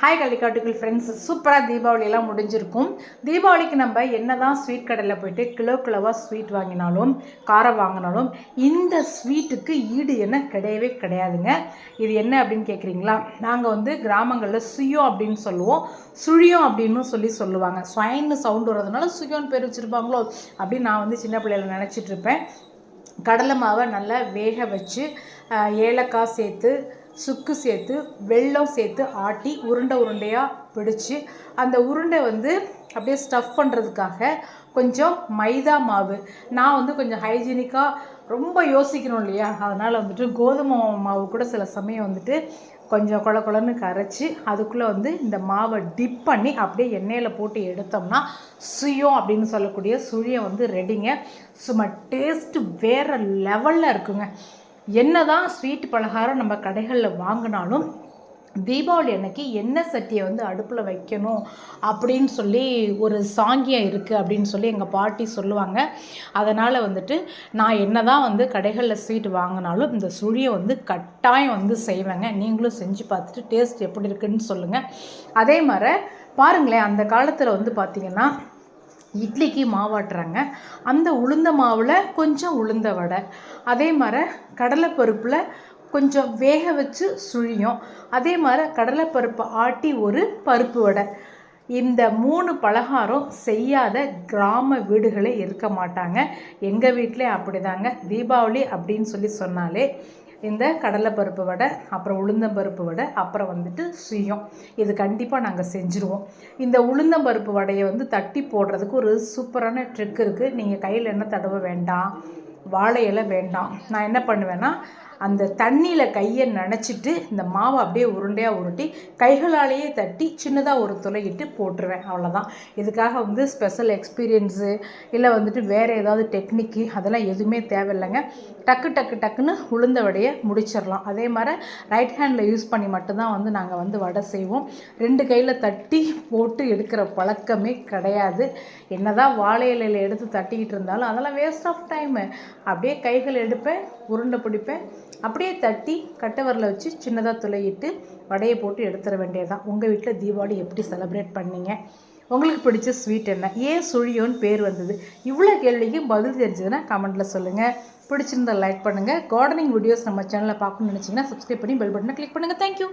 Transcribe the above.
Hi கள்ளிக்காட்டுக்குள் friends சூப்பராக தீபாவளியெல்லாம் முடிஞ்சிருக்கும். தீபாவளிக்கு நம்ம என்ன தான் ஸ்வீட் கடையில் போயிட்டு கிலோ கிலோவாக ஸ்வீட் வாங்கினாலும் காரம் வாங்கினாலும் இந்த ஸ்வீட்டுக்கு ஈடு என்ன கிடையவே கிடையாதுங்க. இது என்ன அப்படின்னு கேட்குறீங்களா நாங்கள் வந்து கிராமங்களில் சுயம் அப்படின்னு சொல்லுவோம். சுழியம் அப்படின்னு சொல்லி சொல்லுவாங்க. ஸ்வைன்னு சவுண்டு வர்றதுனால சுயம்னு பேர் வச்சுருப்பாங்களோ அப்படின்னு நான் வந்து சின்ன பிள்ளையில நினச்சிட்ருப்பேன் கடலை மாவை நல்லா வேக வச்சு ஏலக்காய் சேர்த்து சுக்கு சேர்த்து வெல்லம் சேர்த்து ஆட்டி உருண்டை உருண்டையாக பிடிச்சி அந்த உருண்டை வந்து அப்படியே ஸ்டஃப் பண்ணுறதுக்காக கொஞ்சம் மைதா மாவு. நான் வந்து கொஞ்சம் ஹைஜீனிக்காக ரொம்ப யோசிக்கணும் இல்லையா? அதனால் வந்துட்டு கோதுமை மாவு கூட சில சமயம் வந்துட்டு கொஞ்சம் கொல கொலன்னு கரைச்சி அதுக்குள்ளே வந்து இந்த மாவை டிப் பண்ணி அப்படியே எண்ணெயில் போட்டு எடுத்தோம்னா சுயம் அப்படின்னு சொல்லக்கூடிய சுழியை வந்து ரெடிங்க சும்மா டேஸ்ட்டு வேறு லெவலில் இருக்குங்க. என்னதான் ஸ்வீட் பலகாரம் நம்ம கடைகளில் வாங்கினாலும் தீபாவளி அன்னைக்கு எண்ணெய் சட்டியை வந்து அடுப்பில் வைக்கணும் அப்படின்னு சொல்லி ஒரு சாங்கியம் இருக்குது அப்படின்னு சொல்லி எங்கள் பாட்டி சொல்லுவாங்க. அதனால் வந்துட்டு நான் என்ன தான் வந்து கடைகளில் ஸ்வீட் வாங்கினாலும் இந்த சுழியை வந்து கட்டாயம் வந்து செய்வேங்க. நீங்களும் செஞ்சு பார்த்துட்டு டேஸ்ட் எப்படி இருக்குன்னு சொல்லுங்கள் அதே மாதிரி பாருங்களேன் அந்த காலத்தில் வந்து பார்த்திங்கன்னா இட்லிக்கு மாவாட்டுறாங்க. அந்த உளுந்த மாவில் கொஞ்சம் உளுந்த வடை. அதே மாதிரி கடலைப்பருப்பில் கொஞ்சம் வேக வச்சு சுழியும். அதே மாதிரி கடலைப்பருப்பை ஆட்டி ஒரு பருப்பு வடை. இந்த மூணு பலகாரம் செய்யாத கிராம வீடுகளே இருக்க மாட்டாங்க. எங்கள் வீட்டிலே அப்படிதாங்க. தீபாவளி அப்படின்னு சொல்லி சொன்னாலே இந்த கடலைப்பருப்பு வடை அப்புறம் உளுந்தம்பருப்பு வடை அப்புறம் வந்துட்டு சுயம். இது கண்டிப்பாக நாங்கள் செஞ்சுருவோம். இந்த உளுந்தம்பருப்பு வடையை வந்து தட்டி போடுறதுக்கு ஒரு சூப்பரான ட்ரிக் இருக்குது நீங்கள் கையில் என்ன தடவை வேண்டாம் வாழை இலை வேண்டாம். நான் என்ன பண்ணுவேன்னா அந்த தண்ணியில் கையை நனைச்சிட்டு இந்த மாவை அப்படியே உருண்டையாக உருட்டி கைகளாலேயே தட்டி சின்னதாக ஒரு துளையிட்டு போட்டுருவேன். அவ்வளோதான் இதுக்காக வந்து ஸ்பெஷல் எக்ஸ்பீரியன்ஸு இல்லை வந்துட்டு வேறு ஏதாவது டெக்னிக்கு அதெல்லாம் எதுவுமே தேவையில்லைங்க. டக்கு டக்கு டக்குன்னு உளுந்த வடையை முடிச்சிடலாம். அதே மாதிரி ரைட் ஹேண்டில் யூஸ் பண்ணி மட்டும்தான் வந்து நாங்கள் வந்து வடை செய்வோம். ரெண்டு கையில் தட்டி போட்டு எடுக்கிற பழக்கமே கிடையாது. என்னதான் வாழை இலையில் எடுத்து தட்டிக்கிட்டு இருந்தாலும் அதெல்லாம் வேஸ்ட் ஆஃப் டைமு அப்படியே கைகள் எடுப்பேன் உருண்டை பிடிப்பேன் அப்படியே தட்டி கட்டவரில் வச்சு சின்னதாக துளையிட்டு வடையை போட்டு எடுத்துட வேண்டியதுதான். உங்கள் வீட்டில் தீபாவளி எப்படி செலிப்ரேட் பண்ணீங்க? உங்களுக்கு பிடிச்ச ஸ்வீட் என்ன? ஏன் சுழியோன்னு பேர் வந்தது? இவ்வளோ கேள்விக்கும் பதில் தெரிஞ்சதுன்னா கமெண்ட்டில் சொல்லுங்கள் பிடிச்சிருந்தா லைக் பண்ணுங்கள் கார்டனிங் வீடியோஸ் நம்ம சேனலில் பார்க்கணும்னு நினச்சிங்கன்னா சப்ஸ்கிரைப் பண்ணி பெல் பட்டனை கிளிக் பண்ணுங்கள் தேங்க்யூ